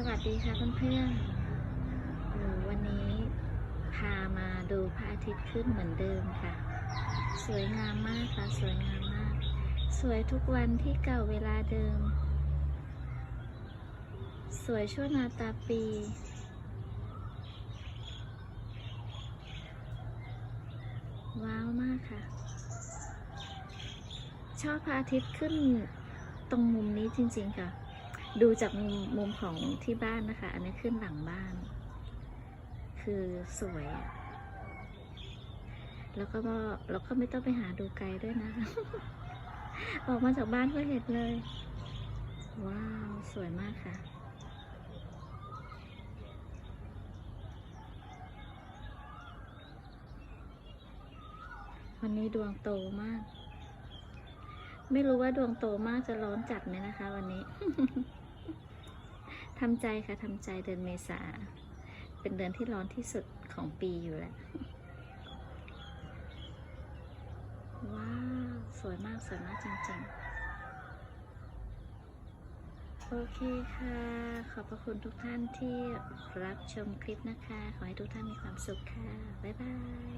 สวัสดีค่ะเพื่อนๆวันนี้พามาดูพระอาทิตย์ขึ้นเหมือนเดิมค่ะ สวยงามมากค่ะ สวยงามมาก สวยทุกวันที่เก่าเวลาเดิม สวยชั่วนาตาปี ว้าวมากค่ะ ชอบพระอาทิตย์ขึ้นตรงมุมนี้จริงๆค่ะ ดูจากมุมมุมของที่บ้านนะคะ อันนี้ขึ้นหลังบ้าน คือสวย แล้วก็เราก็ไม่ต้องไปหาดูไกลด้วยนะ ออกมาจากบ้านก็เห็นเลย ว้าว สวยมากค่ะวันนี้ดวงโตมาก ไม่รู้ว่าดวงโตมากจะร้อนจัดไหมนะคะ วันนี้ ทำใจค่ะทำใจเดือนเมษา เป็นเดือนที่ร้อนที่สุดของปีอยู่แล้ว ว้าว สวยมาก สวยมากจริงๆ โอเคค่ะ ขอบพระคุณทุกท่านที่รับชมคลิปนะคะ ขอให้ทุกท่านมีความสุขค่ะ บ๊ายบาย